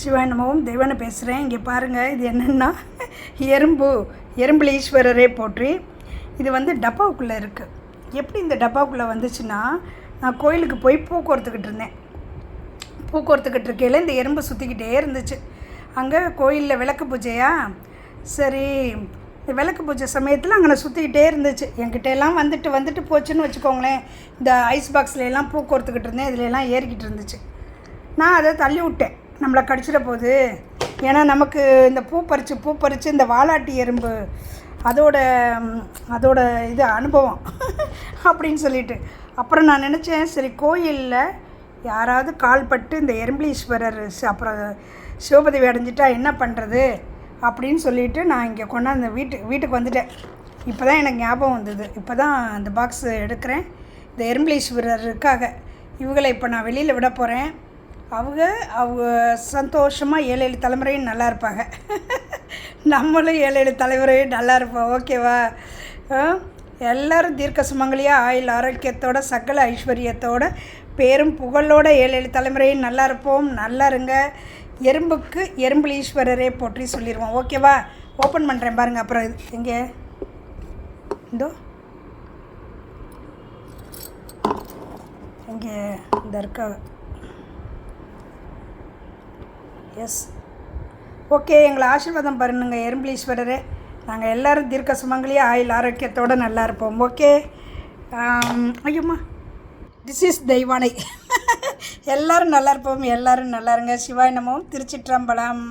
சிவானமும் தெய்வான பேசுகிறேன் இங்கே பாருங்கள் இது என்னென்னா எறும்பு எறும்புலீஸ்வரரே போற்றி. இது வந்து டப்பாவுக்குள்ளே இருக்குது எப்படி இந்த டப்பாவுக்குள்ளே வந்துச்சுன்னா நான் கோயிலுக்கு போய் பூ கோர்த்துக்கிட்டு இருந்தேன். பூ கோர்த்துக்கிட்டு இருக்கையில் இந்த எறும்பு சுற்றிக்கிட்டே இருந்துச்சு. அங்கே கோயிலில் விளக்கு பூஜையா? சரி இந்த விளக்கு பூஜை சமயத்தில் அங்கே சுற்றிக்கிட்டே இருந்துச்சு. என்கிட்ட எல்லாம் வந்துட்டு வந்துட்டு போச்சுன்னு வச்சுக்கோங்களேன். இந்த ஐஸ் பாக்ஸில் எல்லாம் பூ கோர்த்துக்கிட்டு இருந்தேன். இதுல எல்லாம் ஏறிக்கிட்டு இருந்துச்சு. நான் அதை தள்ளி விட்டேன். நம்மளை கடிச்சிட போகுது. ஏன்னா நமக்கு இந்த பூ பறித்து பூ பறித்து இந்த வாலாட்டி எறும்பு அதோட அதோட இது அனுபவம் அப்படின்னு சொல்லிட்டு. அப்புறம் நான் நினச்சேன் சரி கோயிலில் யாராவது கால்பட்டு இந்த எறும்பலீஸ்வரர் அப்புறம் சிவபதவி அடைஞ்சிட்டா என்ன பண்ணுறது அப்படின்னு சொல்லிட்டு நான் இங்கே கொண்டாந்து வீட்டு வீட்டுக்கு வந்துட்டேன். இப்போ தான் எனக்கு ஞாபகம் வந்தது. இப்போ தான் அந்த பாக்ஸ் எடுக்கிறேன். இந்த எறும்பலீஸ்வரருக்காக. இவங்களை இப்போ நான் வெளியில் விட போகிறேன் அவங்க அவங்க சந்தோஷமாக ஏழு ஏழு தலைமுறையும் நல்லா இருப்பாங்க. நம்மளும் ஏழு ஏழு தலைமுறையும் நல்லா இருப்போம். ஓகேவா ஆ? தீர்க்க சுமங்கலியாக ஆயுள் ஆரோக்கியத்தோட சகல ஐஸ்வர்யத்தோட பேரும் புகழோட ஏழு ஏழு தலைமுறையும் நல்லா இருப்போம். நல்லா இருங்க. எறும்புக்கு எறும்புலீஸ்வரரே போற்றி சொல்லிடுவோம் ஓகேவா ஓப்பன் பண்ணுறேன் பாருங்கள் அப்புறம் இது எங்கே? இந்தோ இங்கே இந்த இருக்க எஸ் ஓகே எங்களை ஆசீர்வாதம் பண்ணுங்க எறும்பலீஸ்வரரே நாங்கள் எல்லோரும் தீர்க்க சுமங்கலியாக ஆயுள் ஆரோக்கியத்தோடு நல்லா இருப்போம். ஓகே um, ஐயம்மா. திஸ் இஸ் தெய்வானை எல்லோரும் நல்லா இருப்போம் எல்லோரும் நல்லா இருங்க. சிவாய் நமோம் திருச்சிற்றம்பலம்.